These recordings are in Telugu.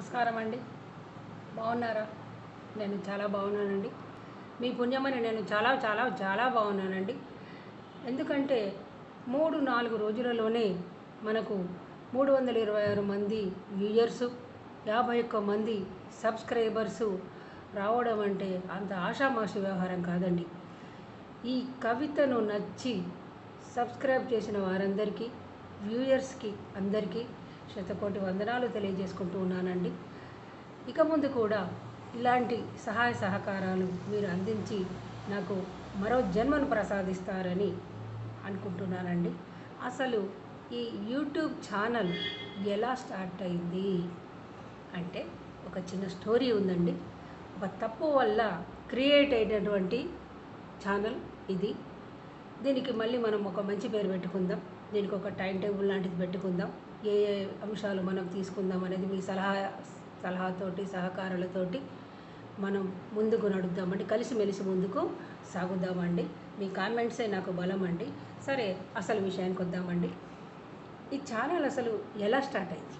నమస్కారం అండి. బాగున్నారా? నేను చాలా బాగున్నానండి. మీ పుణ్యమని నేను చాలా చాలా చాలా బాగున్నానండి. ఎందుకంటే మూడు నాలుగు రోజులలోనే మనకు మూడు వందల ఇరవై ఆరు మంది వ్యూయర్సు యాభై ఒక్క మంది సబ్స్క్రైబర్సు రావడం అంటే అంత ఆషామాషి వ్యవహారం కాదండి. ఈ కవితను నచ్చి సబ్స్క్రైబ్ చేసిన వారందరికీ వ్యూయర్స్కి అందరికీ శతకోటి వందనాలు తెలియజేసుకుంటూ ఉన్నానండి. ఇక ముందు కూడా ఇలాంటి సహాయ సహకారాలు మీరు అందించి నాకు మరో జన్మను ప్రసాదిస్తారని అనుకుంటున్నానండి. అసలు ఈ యూట్యూబ్ ఛానల్ ఎలా స్టార్ట్ అయింది అంటే ఒక చిన్న స్టోరీ ఉందండి. ఒక తప్పు వల్ల క్రియేట్ అయినటువంటి ఛానల్ ఇది. దీనికి మళ్ళీ మనం ఒక మంచి పేరు పెట్టుకుందాం. దీనికి ఒక టైం టేబుల్ లాంటిది పెట్టుకుందాం. ఏ ఏ అంశాలు మనం తీసుకుందాం అనేది మీ సలహా సలహాతోటి సహకారాలతోటి మనం ముందుకు నడుద్దామండి కలిసిమెలిసి ముందుకు సాగుదామండి. మీ కామెంట్సే నాకు బలం అండి సరే అసలు విషయానికి వద్దామండి. ఈ ఛానల్ అసలు ఎలా స్టార్ట్ అయింది?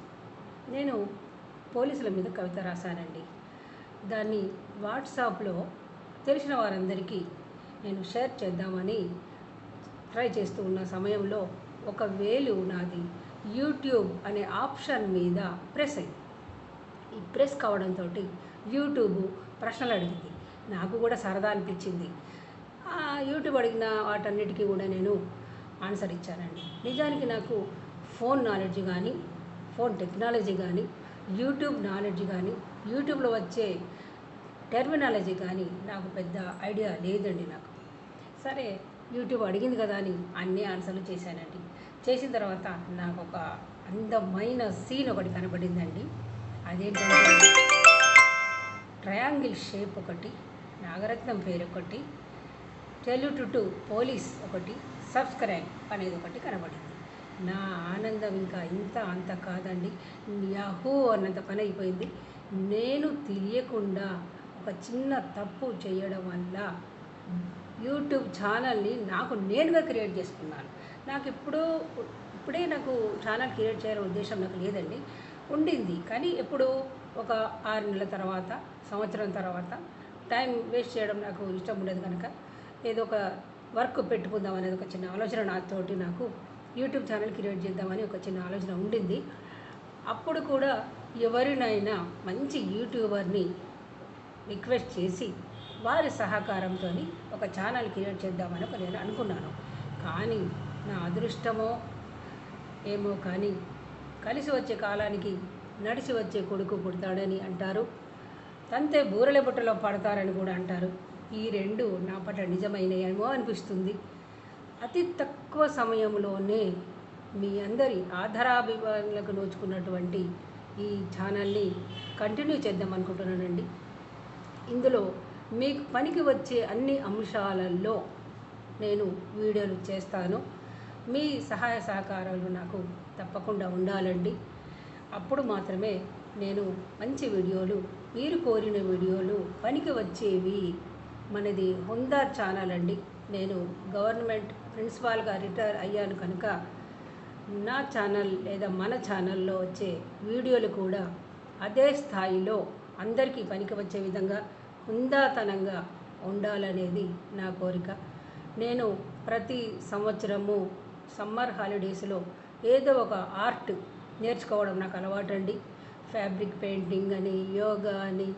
నేను పోలీసుల మీద కవిత రాశానండి. దాన్ని వాట్సాప్లో తెలిసిన వారందరికీ నేను షేర్ చేద్దామని ట్రై చేస్తూ ఉన్న సమయంలో ఒక వేలు నాది యూట్యూబ్ అనే ఆప్షన్ మీద ప్రెస్ అయింది ఈ ప్రెస్ కావడంతో యూట్యూబ్ ప్రశ్నలు అడిగింది. నాకు కూడా సరదా అనిపించింది. యూట్యూబ్ అడిగిన వాటన్నిటికీ కూడా నేను ఆన్సర్ ఇచ్చానండి. నిజానికి నాకు ఫోన్ నాలెడ్జ్ కానీ ఫోన్ టెక్నాలజీ కానీ యూట్యూబ్ నాలెడ్జ్ కానీ యూట్యూబ్లో వచ్చే టెర్మినాలజీ కానీ నాకు పెద్ద ఐడియా లేదండి నాకు. సరే యూట్యూబ్ అడిగింది కదా అని అన్నీ ఆన్సర్లు చేశానండి. చేసిన తర్వాత నాకు ఒక అందమైన సీన్ ఒకటి కనబడిందండి. అదేంటంటే ట్రయాంగిల్ షేప్ ఒకటి నాగరత్నం పేరు ఒకటి టెల్యూ టు పోలీస్ ఒకటి సబ్స్క్రైబ్ అనేది ఒకటి కనబడింది. నా ఆనందం ఇంకా ఇంత అంత కాదండి. యాహో అన్నంత పని అయిపోయింది నేను తెలియకుండా ఒక చిన్న తప్పు చేయడం వల్ల యూట్యూబ్ ఛానల్ని నాకు నేనుగా క్రియేట్ చేసుకున్నాను. నాకు ఇప్పుడు ఇప్పుడే నాకు ఛానల్ క్రియేట్ చేయాలనే ఉద్దేశం నాకు లేదండి. ఉండింది. కానీ ఎప్పుడు ఒక ఆరు నెలల తర్వాత సంవత్సరం తర్వాత టైం వేస్ట్ చేయడం నాకు ఇష్టం ఉండదు కనుక ఏదో ఒక వర్క్ పెట్టుకుందాం అనేది ఒక చిన్న ఆలోచన నాతోటి నాకు యూట్యూబ్ ఛానల్ క్రియేట్ చేద్దామని ఒక చిన్న ఆలోచన ఉండింది. అప్పుడు కూడా ఎవరినైనా మంచి యూట్యూబర్ని రిక్వెస్ట్ చేసి వారి సహకారంతో ఒక ఛానల్ క్రియేట్ చేద్దామని ఒక నేను అనుకున్నాను. కానీ నా అదృష్టమో ఏమో కానీ కలిసి వచ్చే కాలానికి నడిచి వచ్చే కొడుకు పుడతాడని అంటారు. తంతే బూరెల బుట్టలో పడతారని కూడా అంటారు. ఈ రెండు నా పట్ల నిజమైనయేమో అనిపిస్తుంది. అతి తక్కువ సమయంలోనే మీ అందరి ఆధారాభిమానులకు నోచుకున్నటువంటి ఈ ఛానల్ని కంటిన్యూ చేద్దాం అనుకుంటున్నానండి. ఇందులో మీకు పనికి వచ్చే అన్ని అంశాలలో నేను వీడియోలు చేస్తాను. మీ సహాయ సహకారాలు నాకు తప్పకుండా ఉండాలండి. అప్పుడు మాత్రమే నేను మంచి వీడియోలు మీరు కోరిన వీడియోలు పనికి వచ్చేవి మనది హుందా ఛానల్ అండి. నేను గవర్నమెంట్ ప్రిన్సిపాల్గా రిటైర్ అయ్యాను కనుక నా ఛానల్ లేదా మన ఛానల్లో వచ్చే వీడియోలు కూడా అదే స్థాయిలో అందరికీ పనికి వచ్చే విధంగా హుందాతనంగా ఉండాలనేది నా కోరిక. నేను ప్రతి సంవత్సరము సమ్మర్ హాలిడేస్లో ఏదో ఒక ఆర్ట్ నేర్చుకోవడం నాకు అలవాటండి. ఫ్యాబ్రిక్ పెయింటింగ్ అని యోగా అని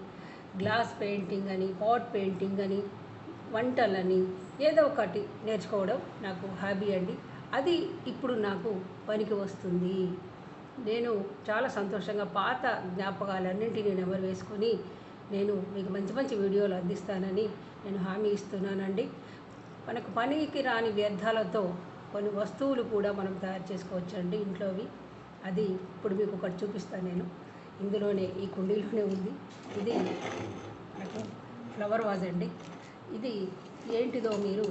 గ్లాస్ పెయింటింగ్ అని పాట్ పెయింటింగ్ అని వంటలని ఏదో ఒకటి నేర్చుకోవడం నాకు హాబీ అండి. అది ఇప్పుడు నాకు పనికి వస్తుంది. నేను చాలా సంతోషంగా పాత జ్ఞాపకాలన్నింటినీ నెమరు వేసుకొని నేను మీకు మంచి మంచి వీడియోలు అందిస్తానని నేను హామీ ఇస్తున్నానండి. మనకు పనికి రాని వ్యర్థాలతో కొన్ని వస్తువులు కూడా మనం తయారు చేసుకోవచ్చండి ఇంట్లోవి. అది ఇప్పుడు మీకు ఒకటి చూపిస్తాను నేను. ఇందులోనే ఈ కుండీలోనే ఉంది. ఇది మనకు ఫ్లవర్ వాజ్ అండి. ఇది ఏంటిదో మీరు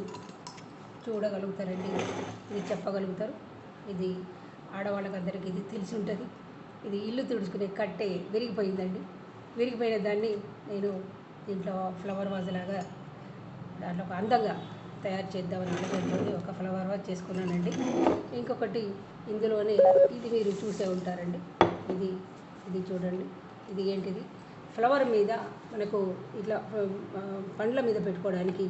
చూడగలుగుతారండి. ఇది చెప్పగలుగుతారు. ఇది ఆడవాళ్ళకందరికీ ఇది తెలిసి ఉంటుంది. ఇది ఇల్లు తుడుచుకునే కట్టే విరిగిపోయిందండి. విరిగిపోయిన దాన్ని నేను దీంట్లో ఫ్లవర్ వాజ్ లాగా దాంట్లో ఒక అందంగా తయారు చేద్దామని అనుకుంటుంది ఒక ఫ్లవర్ వాజ్ చేసుకున్నానండి. ఇంకొకటి ఇందులోనే ఇది మీరు చూసే ఉంటారండి. ఇది ఇది చూడండి. ఇది ఏంటిది? ఫ్లవర్ మీద మనకు ఇట్లా పండ్ల మీద పెట్టుకోవడానికి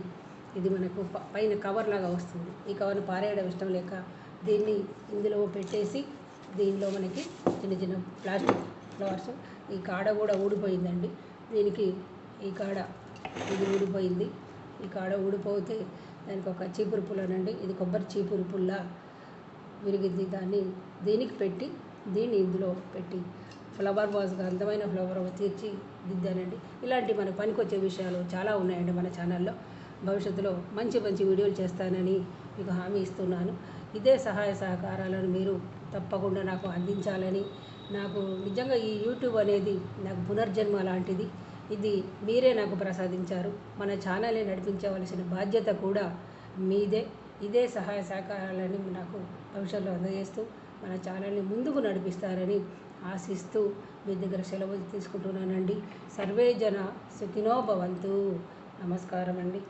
ఇది మనకు ప- పైన కవర్ లాగా వస్తుంది. ఈ కవర్ను పారేయడం ఇష్టం లేక దీన్ని ఇందులో పెట్టేసి దీనిలో మనకి చిన్న చిన్న ప్లాస్టిక్ ఫ్లవర్స్. ఈ కాడ కూడా ఊడిపోయిందండి. దీనికి ఈ కాడ ఇది ఊడిపోయింది. ఈ కాడ ఊడిపోతే దానికి ఒక చీపురు పుల్లనండి. ఇది కొబ్బరి చీపురు పుల్ల విరిగింది. దాన్ని దీనికి పెట్టి దీన్ని ఇందులో పెట్టి ఫ్లవర్ వాజ్గా అందమైన ఫ్లవర్ తీర్చి దిద్దానండి. ఇలాంటి మన పనికొచ్చే విషయాలు చాలా ఉన్నాయండి మన ఛానల్లో. భవిష్యత్తులో మంచి మంచి వీడియోలు చేస్తానని మీకు హామీ ఇస్తున్నాను. ఇదే సహాయ సహకారాలను మీరు తప్పకుండా నాకు అందించాలని నాకు నిజంగా ఈ యూట్యూబ్ అనేది నాకు పునర్జన్మ లాంటిది. ఇది మీరే నాకు ప్రసాదించారు. మన ఛానల్ని నడిపించవలసిన బాధ్యత కూడా మీదే. ఇదే సహాయ సహకారాలని నాకు భవిష్యత్తులో అందజేస్తూ మన ఛానల్ని ముందుకు నడిపిస్తారని ఆశిస్తూ మీ దగ్గర సెలవు తీసుకుంటున్నానండి. సర్వే జన సుఖినోభవంతు నమస్కారం అండి